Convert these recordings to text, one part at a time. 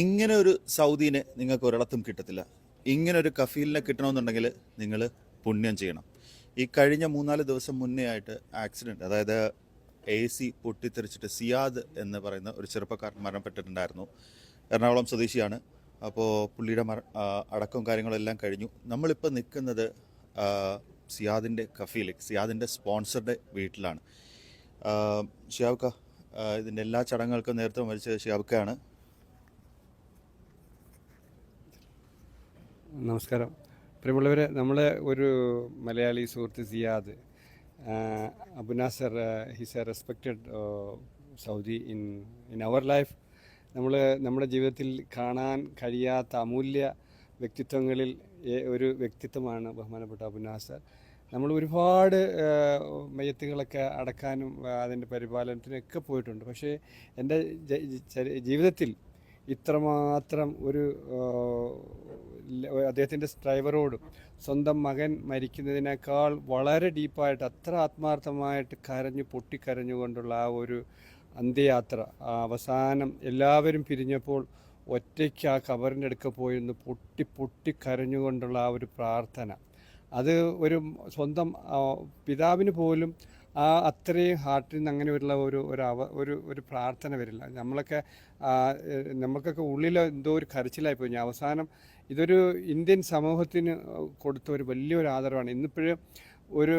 ഇങ്ങനെ ഒരു സൗദീനെ നിങ്ങൾക്ക് ഒരിടത്തും കിട്ടത്തില്ല. ഇങ്ങനെ ഒരു കഫീലിനെ കിട്ടണമെന്നുണ്ടെങ്കിൽ നിങ്ങൾ പുണ്യം ചെയ്യണം. ഈ കഴിഞ്ഞ മൂന്നാൽ ദിവസം മുന്നേ ആയിട്ട് ആക്സിഡന്റ് അതായത് എ സി പൊട്ടിത്തെറിച്ചിട്ട് സിയാദ് എന്ന് പറയുന്ന ഒരു ചെറുപ്പക്കാരൻ മരണപ്പെട്ടിട്ടുണ്ടായിരുന്നു. എറണാകുളം സ്വദേശിയാണ്. അപ്പോൾ പുള്ളിയുടെ മര അടക്കവും കാര്യങ്ങളെല്ലാം കഴിഞ്ഞു. നമ്മളിപ്പോൾ നിൽക്കുന്നത് സിയാദിന്റെ കഫീൽ സിയാദിന്റെ സ്പോൺസറുടെ വീട്ടിലാണ്. ഷിയാബ്ക്ക ഇതിന്റെ എല്ലാ ചടങ്ങുകൾക്കും നേരത്തെ മരിച്ചത് ഷിയാബ്ക്കയാണ് നമസ്കാരം. പ്രിയമുള്ളവരെ നമ്മളെ ഒരു മലയാളി സുഹൃത്ത് Siyad Abunasar his a respected Saudi in in our life. നമ്മൾ നമ്മുടെ ജീവിതത്തിൽ കാണാൻ കഴിയാത്ത അമൂല്യ വ്യക്തിത്വങ്ങളിൽ ഒരു വ്യക്തിത്വമാണ് ബഹുമാനപ്പെട്ട അബുനാസർ. നമ്മൾ ഒരുപാട് മയ്യത്തുകളൊക്കെ അടക്കാനും അതിന്റെ പരിപാലനത്തിനൊക്കെ പോയിട്ടുണ്ട്. പക്ഷേ എന്റെ ജീവിതത്തിൽ ഇത്രമാത്രം ഒരു അദ്ദേഹത്തിന്റെ ഡ്രൈവറോടും സ്വന്തം മകൻ മരിക്കുന്നതിനേക്കാൾ വളരെ ഡീപ്പായിട്ട് അത്ര ആത്മാർത്ഥമായിട്ട് കരഞ്ഞു പൊട്ടിക്കരഞ്ഞുകൊണ്ടുള്ള ആ ഒരു അന്ത്യയാത്ര അവസാനം എല്ലാവരും പിരിഞ്ഞപ്പോൾ ഒറ്റയ്ക്ക് ആ കബറിന്റെ അടുക്ക പോയിരുന്നു പൊട്ടി പൊട്ടി കരഞ്ഞുകൊണ്ടുള്ള ആ ഒരു പ്രാർത്ഥന. അത് ഒരു സ്വന്തം പിതാവിന് പോലും ആ അത്രയും ഹാർട്ടിൽ നിന്ന് അങ്ങനെ ഉള്ള ഒരു ഒരു അവ ഒരു ഒരു പ്രാർത്ഥന വരില്ല. നമ്മളൊക്കെ നമുക്കൊക്കെ ഉള്ളിൽ എന്തോ ഒരു കരച്ചിലായി പോയി. അവസാനം ഇതൊരു ഇന്ത്യൻ സമൂഹത്തിന് കൊടുത്ത ഒരു വലിയൊരു ആദരവാണ്. ഇന്നിപ്പോഴും ഒരു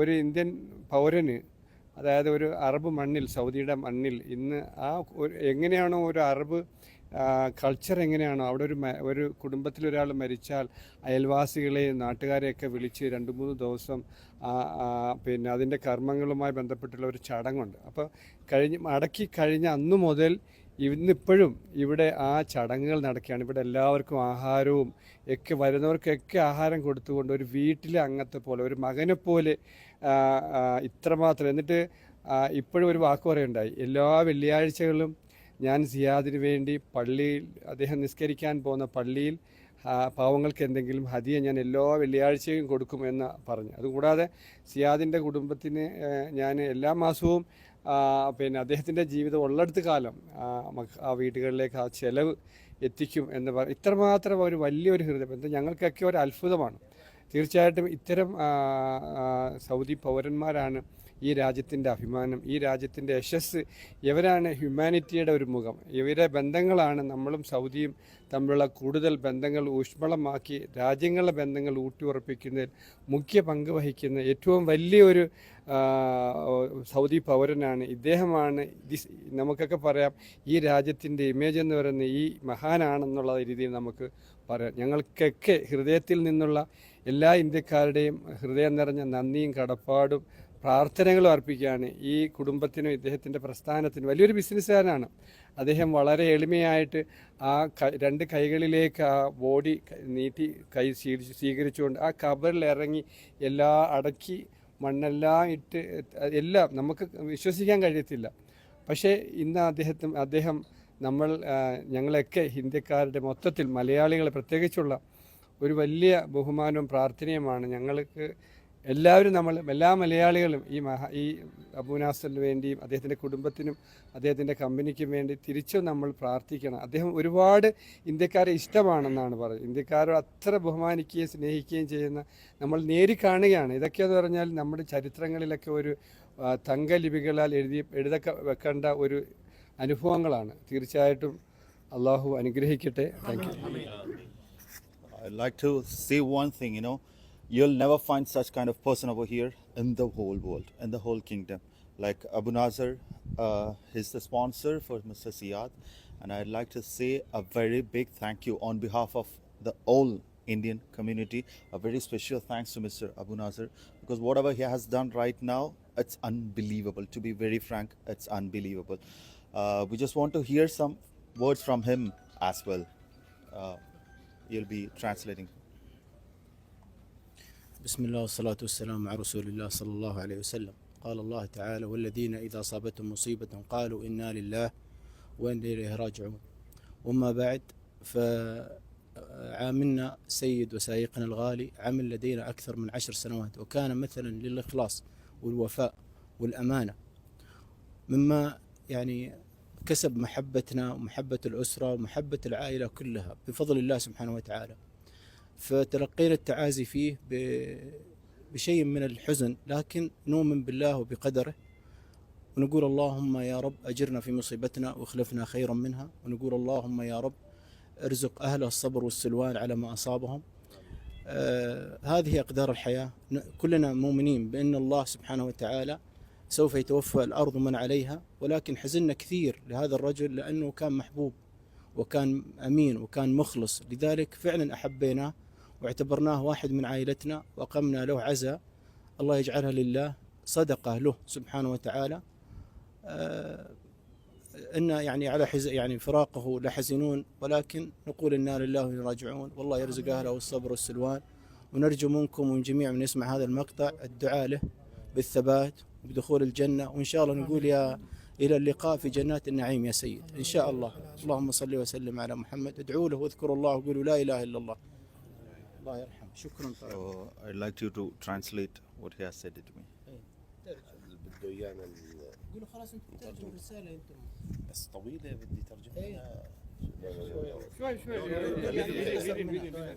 ഒരു ഇന്ത്യൻ പൗരന് അതായത് ഒരു അറബ് മണ്ണിൽ സൗദിയുടെ മണ്ണിൽ ഇന്ന് ആ ഒരു എങ്ങനെയാണോ ഒരു അറബ് കൾച്ചർ എങ്ങനെയാണോ? അവിടെ ഒരു ഒരു കുടുംബത്തിൽ ഒരാൾ മരിച്ചാൽ അയൽവാസികളെയും നാട്ടുകാരെയൊക്കെ വിളിച്ച് രണ്ട് മൂന്ന് ദിവസം പിന്നെ അതിന്റെ കർമ്മങ്ങളുമായി ബന്ധപ്പെട്ടുള്ള ഒരു ചടങ്ങുണ്ട്. അപ്പോൾ കഴിഞ്ഞ് അടക്കി കഴിഞ്ഞ അന്ന് മുതൽ ഇന്നിപ്പോഴും ഇവിടെ ആ ചടങ്ങുകൾ നടക്കുകയാണ്. ഇവിടെ എല്ലാവർക്കും ആഹാരവും ഒക്കെ വരുന്നവർക്കൊക്കെ ആഹാരം കൊടുത്തുകൊണ്ട് ഒരു വീട്ടിലെ അംഗത്തെ പോലെ ഒരു മകനെ പോലെ ഇത്രമാത്രം. എന്നിട്ട് ഇപ്പോഴും ഒരു വാക്ക് പറയുണ്ടായി. എല്ലാ വെള്ളിയാഴ്ചകളിലും ഞാൻ സിയാദിന് വേണ്ടി പള്ളിയിൽ അദ്ദേഹം നിസ്കരിക്കാൻ പോകുന്ന പള്ളിയിൽ പാവങ്ങൾക്ക് എന്തെങ്കിലും ഹതിയെ ഞാൻ എല്ലാ വെള്ളിയാഴ്ചയും കൊടുക്കുമെന്ന് പറഞ്ഞു. അതുകൂടാതെ സിയാദിന്റെ കുടുംബത്തിന് ഞാൻ എല്ലാ മാസവും പിന്നെ അദ്ദേഹത്തിന്റെ ജീവിതം ഉള്ളടത്ത് കാലം ആ, വീടുകളിലേക്ക് ആ ചെലവ് എത്തിക്കും എന്ന് പറ ഇത്രമാത്രം ഒരു വലിയൊരു ഹൃദയം. എന്താ ഞങ്ങൾക്കൊക്കെ ഒരു അത്ഭുതമാണ്. തീർച്ചയായിട്ടും ഇത്തരം സൗദി പൗരന്മാരാണ് ഈ രാജ്യത്തിന്റെ അഭിമാനം ഈ രാജ്യത്തിന്റെ യശസ് ഇവരാണ് ഹ്യൂമാനിറ്റിയുടെ ഒരു മുഖം. ഇവരെ ബന്ധങ്ങളാണ് നമ്മളും സൗദിയും തമ്മിലുള്ള കൂടുതൽ ബന്ധങ്ങൾ ഊഷ്മളമാക്കി രാജ്യങ്ങളുടെ ബന്ധങ്ങൾ ഊട്ടിയുറപ്പിക്കുന്നതിൽ മുഖ്യ പങ്ക് വഹിക്കുന്ന ഏറ്റവും വലിയൊരു സൗദി പൗരനാണ്. ഇദ്ദേഹമാണ് നമുക്കൊക്കെ പറയാം ഈ രാജ്യത്തിന്റെ ഇമേജ് എന്ന് പറയുന്ന ഈ മഹാനാണെന്നുള്ള രീതിയിൽ നമുക്ക് പറയാം. ഞങ്ങൾക്കൊക്കെ ഹൃദയത്തിൽ നിന്നുള്ള എല്ലാ ഇന്ത്യക്കാരുടെയും ഹൃദയം നിറഞ്ഞ നന്ദിയും കടപ്പാടും പ്രാർത്ഥനകളും അർപ്പിക്കുകയാണ്. ഈ കുടുംബത്തിനും ഇദ്ദേഹത്തിന്റെ പ്രസ്ഥാനത്തിനും വലിയൊരു ബിസിനസ്സുകാരനാണ്. അദ്ദേഹം വളരെ എളിമയായിട്ട് ആ രണ്ട് കൈകളിലേക്ക് ആ ബോഡി നീട്ടി കൈ സ്വീകരിച്ച് സ്വീകരിച്ചുകൊണ്ട് ആ കബറിൽ ഇറങ്ങി എല്ലാ അടക്കി മണ്ണെല്ലാം ഇട്ട് എല്ലാം നമുക്ക് വിശ്വസിക്കാൻ കഴിയത്തില്ല. പക്ഷേ ഇന്ന് അദ്ദേഹത്തിന് അദ്ദേഹം നമ്മൾ ഞങ്ങളൊക്കെ ഹിന്ദിക്കാരുടെ മൊത്തത്തിൽ മലയാളികളെ പ്രത്യേകിച്ചുള്ള ഒരു വലിയ ബഹുമാനവും പ്രാർത്ഥനയുമാണ് ഞങ്ങൾക്ക് എല്ലാവരും നമ്മൾ എല്ലാ മലയാളികളും ഈ മഹാ ഈ അബൂനാസറിന് വേണ്ടിയും അദ്ദേഹത്തിന്റെ കുടുംബത്തിനും അദ്ദേഹത്തിന്റെ കമ്പനിക്കും വേണ്ടി തിരിച്ചും നമ്മൾ പ്രാർത്ഥിക്കണം. അദ്ദേഹം ഒരുപാട് ഇന്ത്യക്കാരെ ഇഷ്ടമാണെന്നാണ് പറയുന്നത്. ഇന്ത്യക്കാരോട് അത്ര ബഹുമാനിക്കുകയും സ്നേഹിക്കുകയും ചെയ്യുന്ന നമ്മൾ നേരി കാണുകയാണ്. ഇതൊക്കെയെന്ന് പറഞ്ഞാൽ നമ്മുടെ ചരിത്രങ്ങളിലൊക്കെ ഒരു തങ്കലിപികളാൽ എഴുതി എഴുതക്ക വെക്കേണ്ട ഒരു അനുഭവങ്ങളാണ്. തീർച്ചയായിട്ടും അള്ളാഹു അനുഗ്രഹിക്കട്ടെ. Thank you I'd like to say one thing, you you'll never find such kind of person over here in the whole world, in the whole kingdom. Like Abu Nazar, uh, he's the sponsor for Mr. Siad, and I'd like to say a very big thank you on behalf of the whole Indian community. A very special thanks to Mr. Abu Nazar because whatever he has done right now, it's unbelievable. To be very frank, it's unbelievable. Uh, we just want to hear some words from him as well. Uh, you'll be translating. بسم الله والصلاة والسلام على رسول الله صلى الله عليه وسلم. قال الله تعالى والذين إذا أصابتهم مصيبة قالوا إنا لله وإنا إليه راجعون. وما بعد فعاملنا سيد وسائقنا الغالي عمل لدينا أكثر من عشر سنوات وكان مثلا للإخلاص والوفاء والأمانة. مما يعني كسب محبتنا ومحبة الأسرة ومحبة العائلة كلها بفضل الله سبحانه وتعالى. فتلقينا التعازي فيه بشيء من الحزن لكن نؤمن بالله وبقدره ونقول اللهم يا رب أجرنا في مصيبتنا وأخلفنا خيرا منها ونقول اللهم يا رب ارزق أهل الصبر والسلوان على ما أصابهم. آه هذه أقدار الحياة. كلنا مؤمنين بأن الله سبحانه وتعالى سوف يتوفى الأرض من عليها ولكن حزننا كثير لهذا الرجل لأنه كان محبوب وكان أمين وكان مخلص. لذلك فعلا أحبيناه واعتبرناه واحد من عائلتنا وأقمنا له عزاء الله يجعلها لله صدقة له سبحانه وتعالى. آه، إن يعني على حز يعني فراقه لحزنون ولكن نقول إنا لله وإنا راجعون. والله يرزق أهله الصبر والسلوان. ونرجو منكم ومن جميع من يسمع هذا المقطع الدعاء له بالثبات وبدخول الجنة. وإن شاء الله نقول يا إلى اللقاء في جنات النعيم يا سيد. إن شاء الله. اللهم صل وسلم على محمد. ادعوا له واذكروا الله وقولوا لا إله إلا الله. الله يرحمه شكرا So I'd like you to translate what he has said to me. بده ايانا ال- قولوا خلاص انتم ترجموا الرسالة انتم بس طويله بدي ترجمها شوي شوي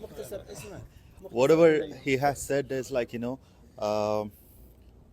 مختصر اسمع Whatever he has said is like, you know, um,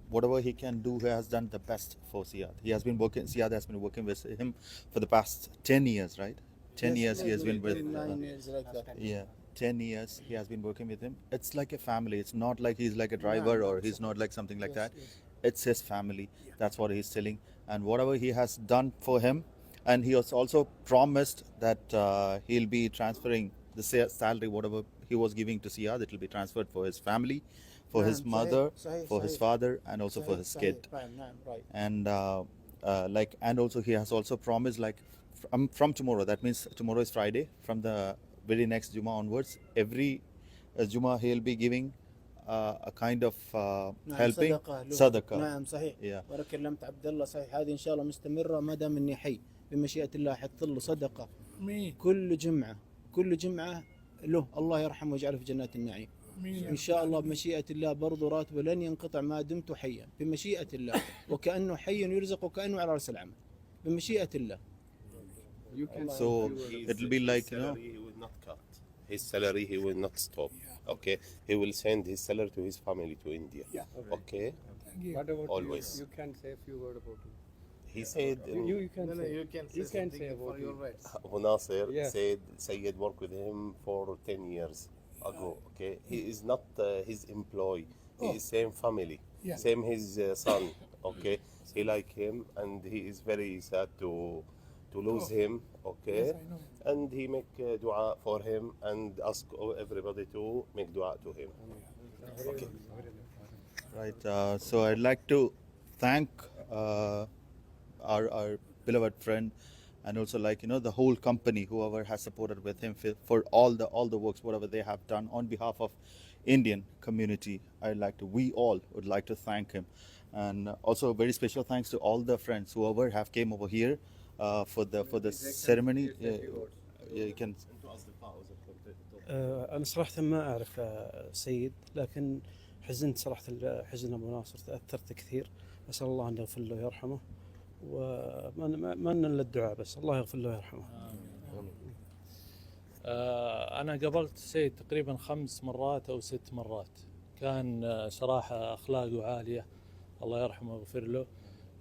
whatever he can do, he has done the best for Siad. He has been working, Siad has been working with him for the past 10 years, right? 10 years he has been with. uh, Nine years like that. Yeah, 10 years he has been working with him it's like a family it's not like he's like a driver no, or he's so. not like something like yes, that yes. it's his family yeah. that's what he's telling and whatever he has done for him and he was also promised that uh, he'll be transferring the salary whatever he was giving to Sia that will be transferred for his family for no, his mother sorry, for sorry. his father and also for his kid right. and uh, uh, like and also he has also promised like from, um, from tomorrow that means tomorrow is friday from the very next juma onwards every uh, juma he'll be giving uh, a kind of uh, نعم helping. صدقة. صدقة. نعم صحيح. Yeah. وأنا كلمت عبد الله صحيح. هذه إن شاء الله مستمرة ما دام إني حي. بمشيئة الله حط له صدقة. كل جمعة كل جمعة له. الله يرحمه ويجعله في جنات النعيم. إن شاء الله بمشيئة الله برضو راتبة لن ينقطع ما دمت حيا. بمشيئة الله. وكأنه حي يرزق وكأنه على راس العمل. بمشيئة الله. You can so it'll be like you know not cut his salary he will not stop okay he will send his salary to his family to india okay What about Always. You, you can say a few words about him. he said You, you, you can say. you can say, you can something say about for your him. rights. Abu Nasir Yeah. said Sayyid worked with him for 10 years ago. Okay, he is not uh, his employee. He is same family, same his uh, son. Okay, he like him, and he is very sad to to lose him. Okay, and he make uh, dua for him and ask everybody to make dua to him. Okay. Right. Uh, so I'd like to thank uh, our, our beloved friend, and also like you know the whole company, whoever has supported with him for, for all the all the works, whatever they have done on behalf of Indian community. I'd like to. We all would like to thank him, and also very special thanks to all the friends whoever have came over here uh, for the for the ceremony. You can. آه، أنا صراحة ما أعرف آه، سيد لكن حزنت صراحة ال- حزن أبو ناصر تأثرت كثير. أسأل الله أن يغفر له ويرحمه. وما ما- ما لنا إلا الدعاء بس. الله يغفر له ويرحمه. آه، أنا قابلت سيد تقريبا خمس مرات أو ست مرات. كان آه، صراحة أخلاقه عالية. الله يرحمه ويغفر له.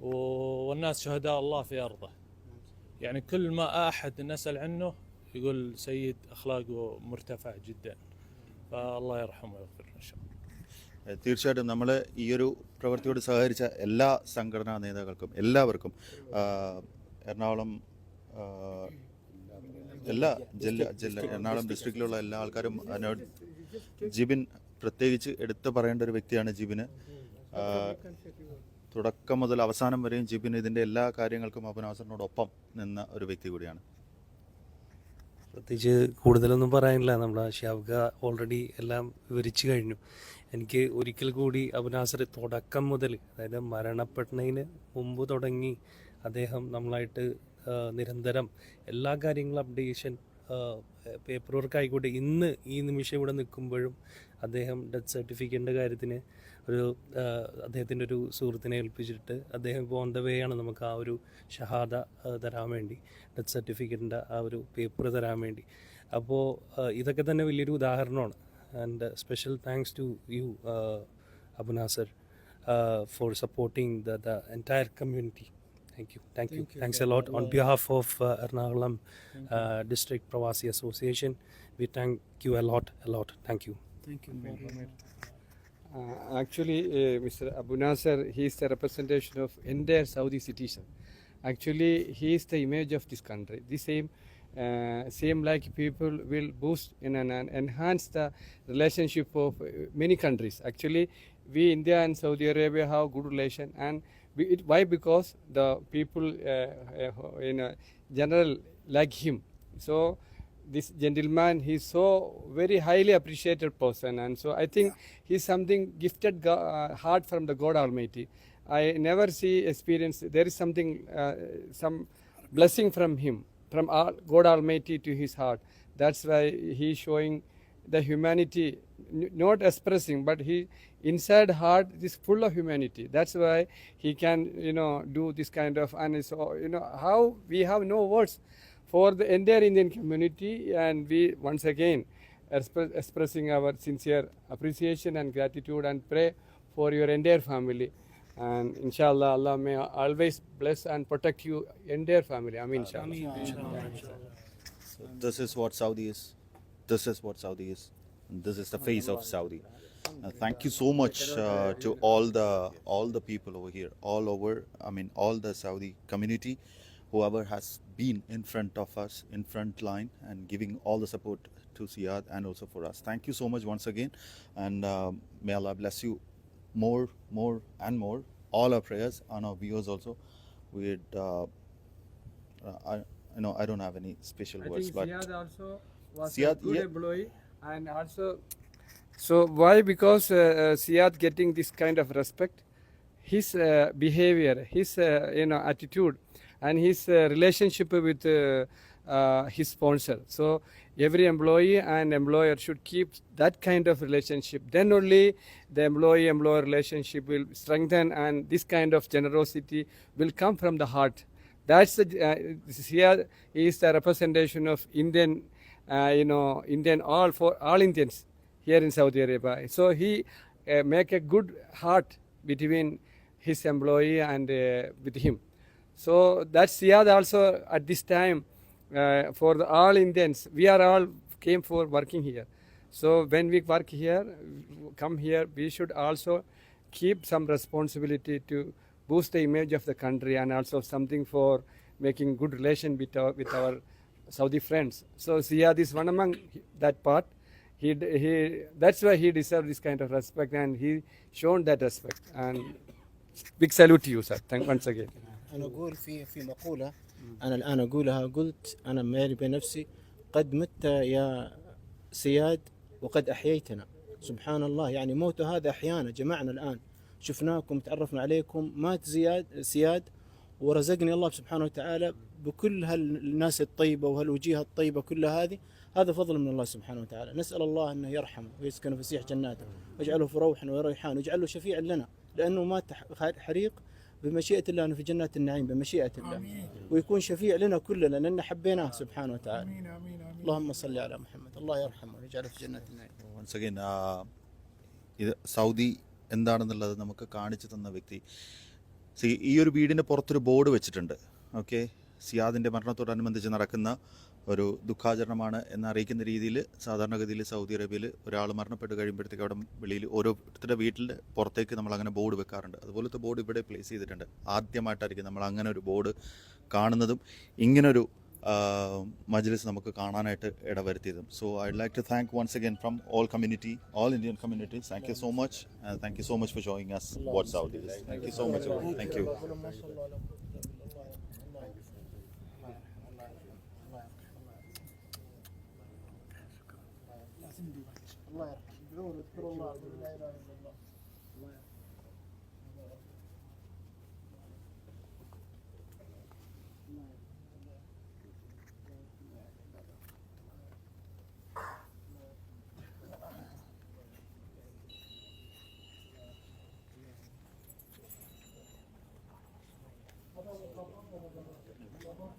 والناس شهداء الله في أرضه. يعني كل ما أحد نسأل عنه يقول سيد أخلاقه مرتفع جدا فالله يرحمه ويغفر له إن شاء الله ഏഹ് തീർച്ചയായിട്ടും നമ്മൾ ഈ ഒരു പ്രവൃത്തിയോട് സഹകരിച്ച എല്ലാ സംഘടനാ നേതാക്കൾക്കും എല്ലാവർക്കും ആഹ് എറണാകുളം ആഹ് എല്ലാ ജില്ല ജില്ല എറണാകുളം ഡിസ്ട്രിക്റ്റിലുള്ള എല്ലാ ആൾക്കാരും അതിനോട് ജിബിൻ പ്രത്യേകിച്ച് എടുത്തു പറയേണ്ട ഒരു വ്യക്തിയാണ് ജിബിന് ആഹ് തുടക്കം മുതൽ അവസാനം വരെയും ജിബിൻ ഇതിന്റെ എല്ലാ കാര്യങ്ങൾക്കും അബുനാസറിനോടൊപ്പം നിന്ന ഒരു വ്യക്തി കൂടിയാണ്. പ്രത്യേകിച്ച് കൂടുതലൊന്നും പറയാനില്ല. നമ്മുടെ ഷാബ്ക ഓൾറെഡി എല്ലാം വിവരിച്ചു കഴിഞ്ഞു. എനിക്ക് ഒരിക്കൽ കൂടി അബുനാസർ തുടക്കം മുതൽ അതായത് മരണപ്പെടുന്നതിന് മുമ്പ് തുടങ്ങി അദ്ദേഹം നമ്മളായിട്ട് നിരന്തരം എല്ലാ കാര്യങ്ങളും അപ്ഡേഷൻ പേപ്പർ വർക്ക് ആയിക്കോട്ടെ. ഇന്ന് ഈ നിമിഷം ഇവിടെ നിൽക്കുമ്പോഴും അദ്ദേഹം ഡെത്ത് സർട്ടിഫിക്കറ്റിന്റെ കാര്യത്തിന് ഒരു അദ്ദേഹത്തിന്റെ ഒരു സുഹൃത്തിനെ ഏൽപ്പിച്ചിട്ട് അദ്ദേഹം ഇപ്പോൾ ഓൺ ദ വേ ആണ് നമുക്ക് ആ ഒരു ഷഹാദ തരാൻ വേണ്ടി ഡെത്ത് സർട്ടിഫിക്കറ്റിന്റെ ആ ഒരു പേപ്പർ തരാൻ വേണ്ടി. അപ്പോൾ ഇതൊക്കെ തന്നെ വലിയൊരു ഉദാഹരണമാണ്. And special thanks to you Abunasar for supporting the the entire community thank you thank you thanks a lot on behalf of Ernakulam district Pravasi association we thank you a lot a lot thank you thank you. Uh, actually, uh, Mr. Abu Nasser, he is the representation of entire Saudi citizen. Actually, he is the image of this country. The same, uh, same like people will boost and, enhance the relationship of uh, many countries. Actually, we India and Saudi Arabia have good relation, and we, it, why? Because the people uh, uh, in general like him. So this gentleman he's so very highly appreciated person. And so i think he's something gifted uh, heart from the god almighty. I never see experience there is something uh, some blessing from him from all, god almighty to his heart. That's why he's showing the humanity n- not expressing but he inside heart is full of humanity. That's why he can you know do this kind of and so you know how we have no words for the entire Indian community, and we once again expre- expressing our sincere appreciation and gratitude and pray for your entire family. And inshallah, Allah may always bless and protect you entire family. I mean, inshallah. So this is what Saudi is. This is what Saudi is. This is the face of Saudi. Uh, thank you so much uh, to all the all the people over here, all over. I mean, all the Saudi community, whoever has been in front of us, in front line, and giving all the support to Siad and also for us. Thank you so much once again, and um, may Allah bless you more, more, and more. All our prayers and our viewers also. We'd, uh, uh, I, you know, I don't have any special I words, think but Ziad also was Ziad, a good yeah. employee, and also. So why? Because uh, uh, Ziad getting this kind of respect, his uh, behavior, his uh, you know attitude, and his uh, relationship with uh, uh, his sponsor. So every employee and employer should keep that kind of relationship. Then only the employee-employer relationship will strengthen, and this kind of generosity will come from the heart. That's the here is the representation of Indian, you know, Indian all for all Indians here in Saudi Arabia. So he uh, make a good heart between his employee and uh, with him. So that's Siad also at this time uh, for the all Indians. We are all came for working here. So when we work here, come here, we should also keep some responsibility to boost the image of the country and also something for making good relation with our, with our Saudi friends. So Siad is one among that part. He, he, that's why he deserved this kind of respect and he shown that respect. And big salute to you, sir. Thank once again. أنا أقول في في مقولة أنا الآن أقولها قلت أنا مالي بنفسي قد مت يا سياد وقد أحييتنا. سبحان الله يعني موت هذا أحيانا جمعنا الآن. شفناكم تعرفنا عليكم مات زياد سياد ورزقني الله سبحانه وتعالى بكل هالناس الطيبة وهالوجيه الطيبة كلها هذه. هذا فضل من الله سبحانه وتعالى. نسأل الله انه يرحمه ويسكن فسيح جناته واجعله في روح وريحان واجعله شفيعا لنا لأنه مات حريق بمشيئة الله أنه في جنات النعيم بمشيئة الله ويكون شفيع لنا كلنا لأن حبيناه سبحانه وتعالى اللهم صل على محمد الله يرحمه ويجعله في جنات النعيم once again ഇത് Saudi എന്താണെന്നുള്ളത് നമുക്ക് കാണിച്ചു തന്ന വ്യക്തി C ഈ ഒരു വീടിൻ്റെ പുറത്തൊരു ബോർഡ് വെച്ചിട്ടുണ്ട് ഓക്കെ സിയാദിൻ്റെ മരണത്തോടനുബന്ധിച്ച് നടക്കുന്ന ഒരു ദുഃഖാചരണമാണ് എന്നറിയിക്കുന്ന രീതിയിൽ സാധാരണഗതിയിൽ സൗദി അറേബ്യയിൽ ഒരാൾ മരണപ്പെട്ട് കഴിയുമ്പോഴത്തേക്ക് അവിടെ വെളിയിൽ ഓരോരുത്തരുടെ വീട്ടിന്റെ പുറത്തേക്ക് നമ്മൾ അങ്ങനെ ബോർഡ് വെക്കാറുണ്ട്. അതുപോലത്തെ ബോർഡ് ഇവിടെ പ്ലേസ് ചെയ്തിട്ടുണ്ട്. ആദ്യമായിട്ടായിരിക്കും നമ്മൾ അങ്ങനെ ഒരു ബോർഡ് കാണുന്നതും ഇങ്ങനൊരു മജ്ലിസ് നമുക്ക് കാണാനായിട്ട് ഇടവരുത്തിയതും. So I like to thank once again from all community all Indian community thank you so much thank you so much for showing us what's out thank you so much thank you الله يرحمه ادعوا له اذكروا الله لا اله الا الله الله يرحمه Baba, baba, baba, baba, baba,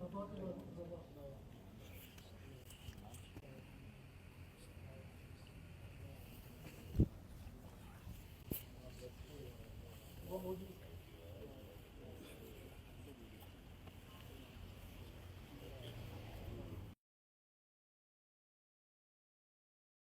baba, baba,